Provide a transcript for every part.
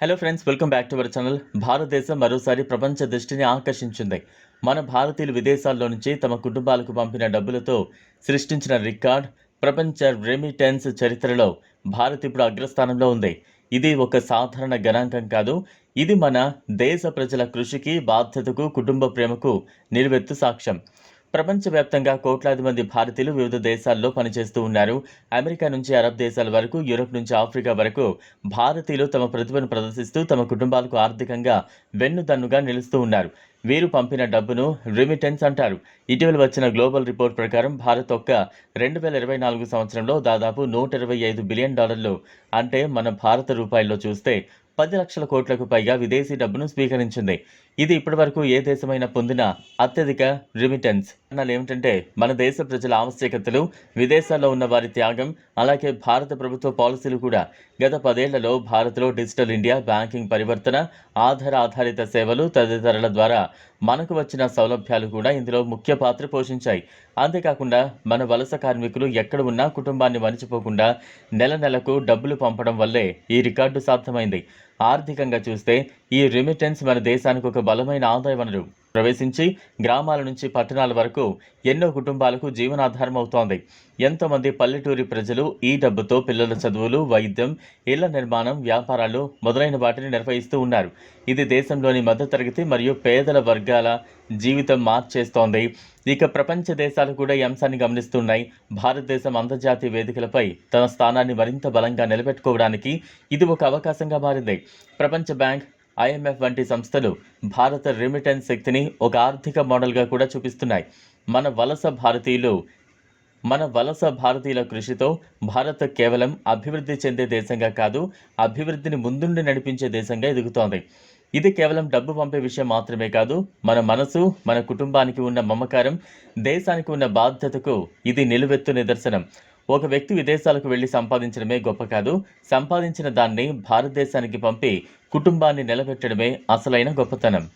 Hello friends welcome back to our channel భారతదేశం మరోసారి ప్రపంచ దృష్టిని ఆకర్షించింది. మన భారతీయులు విదేశాల్లో నుంచి తమ కుటుంబాలకు పంపిన డబ్బులతో సృష్టించిన రికార్డ్ ప్రపంచ రెమిటెన్స్ చరిత్రలో భారత్ ఇప్పుడు అగ్రస్థానంలో ఉంది. ఇది ఒక సాధారణ గణాంకం కాదు ఇది మన దేశ ప్రజల కృషికి బాధ్యతకు కుటుంబ ప్రేమకు నిలువెత్తు సాక్ష్యం. ప్రపంచవ్యాప్తంగా కోట్లాది మంది భారతీయులు వివిధ దేశాల్లో పనిచేస్తూ ఉన్నారు. అమెరికా నుంచి అరబ్ దేశాల వరకు యూరోప్ నుంచి ఆఫ్రికా వరకు భారతీయులు తమ ప్రతిభను ప్రదర్శిస్తూ తమ కుటుంబాలకు ఆర్థికంగా వెన్నుదన్నుగా నిలుస్తూ ఉన్నారు. వీరు పంపిన డబ్బును రిమిటెన్స్ అంటారు. ఇటీవల వచ్చిన గ్లోబల్ రిపోర్ట్ ప్రకారం భారత్ ఒక్క రెండు వేల ఇరవై నాలుగు సంవత్సరంలో దాదాపు నూట ఇరవై ఐదు బిలియన్ డాలర్లు అంటే మన భారత రూపాయల్లో చూస్తే పది లక్షల కోట్లకు పైగా విదేశీ డబ్బును స్వీకరించింది. ఇది ఇప్పటివరకు ఏ దేశమైనా పొందిన అత్యధిక రిమిటెన్స్ కారణాలు ఏమిటంటే మన దేశ ప్రజల ఆవశ్యకతలు విదేశాల్లో ఉన్న వారి త్యాగం అలాగే భారత ప్రభుత్వ పాలసీలు కూడా. గత పదేళ్ళలో భారత్లో డిజిటల్ ఇండియా బ్యాంకింగ్ పరివర్తన ఆధార ఆధారిత సేవలు తదితరుల ద్వారా మనకు వచ్చిన సౌలభ్యాలు కూడా ఇందులో ముఖ్య పాత్ర పోషించాయి. అంతేకాకుండా మన వలస కార్మికులు ఎక్కడ ఉన్నా కుటుంబాన్ని మరిచిపోకుండా నెల నెలకు డబ్బులు పంపడం వల్లే ఈ రికార్డు సాధ్యమైంది. ఆర్థికంగా చూస్తే ఈ రెమిటెన్స్ మన దేశానికి ఒక బలమైన ఆదాయ వనరు ప్రవేశించి గ్రామాల నుంచి పట్టణాల వరకు ఎన్నో కుటుంబాలకు జీవనాధారం అవుతోంది ఎంతోమంది పల్లెటూరి ప్రజలు ఈ డబ్బుతో పిల్లల చదువులు వైద్యం ఇళ్ళ నిర్మాణం వ్యాపారాలు మొదలైన వాటిని నిర్వహిస్తూ ఉన్నారు. ఇది దేశంలోని మధ్యతరగతి మరియు పేదల వర్గాల జీవితం మార్చేస్తోంది. ఇక ప్రపంచ దేశాలు కూడా ఈ అంశాన్ని గమనిస్తున్నాయి. భారతదేశం అంతర్జాతీయ వేదికలపై తన స్థానాన్ని మరింత బలంగా నిలబెట్టుకోవడానికి ఇది ఒక అవకాశంగా మారింది. ప్రపంచ బ్యాంక్ ఐఎంఎఫ్ వంటి సంస్థలు భారత రెమిటెన్స్ శక్తిని ఒక ఆర్థిక మోడల్గా కూడా చూపిస్తున్నాయి. మన వలస భారతీయులు మన వలస భారతీయుల కృషితో భారత్ కేవలం అభివృద్ధి చెందే దేశంగా కాదు అభివృద్ధిని ముందుండి నడిపించే దేశంగా ఎదుగుతోంది. ఇది కేవలం డబ్బు పంపే విషయం మాత్రమే కాదు మన మనసు మన కుటుంబానికి ఉన్న మమకారం దేశానికి ఉన్న బాధ్యతకు ఇది నిలువెత్తు నిదర్శనం. ఒక వ్యక్తి విదేశాలకు వెళ్ళి సంపాదించడమే గొప్ప కాదు సంపాదించిన దాన్ని భారతదేశానికి పంపి కుటుంబాన్ని నిలబెట్టడమే అసలైన గొప్పతనం.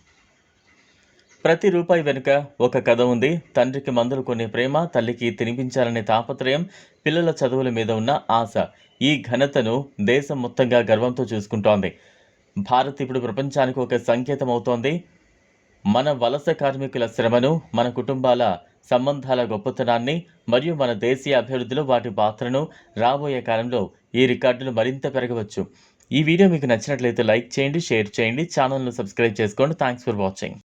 ప్రతి రూపాయి వెనుక ఒక కథ ఉంది. తండ్రికి మందులు కొనే ప్రేమ తల్లికి తినిపించాలనే తాపత్రయం పిల్లల చదువుల మీద ఉన్న ఆశ. ఈ ఘనతను దేశం మొత్తంగా గర్వంతో చూసుకుంటోంది. భారత్ ఇప్పుడు ప్రపంచానికి ఒక సంకేతం అవుతోంది మన వలస కార్మికుల శ్రమను మన కుటుంబాల సంబంధాల గొప్పతనాన్ని మరియు మన దేశీయ అభివృద్ధిలో వాటి పాత్రను రాబోయే కాలంలో ఈ రికార్డులు మరింత పెరగవచ్చు. ఈ వీడియో మీకు నచ్చినట్లయితే లైక్ చేయండి షేర్ చేయండి ఛానల్ను సబ్స్క్రైబ్ చేసుకోండి. Thanks for watching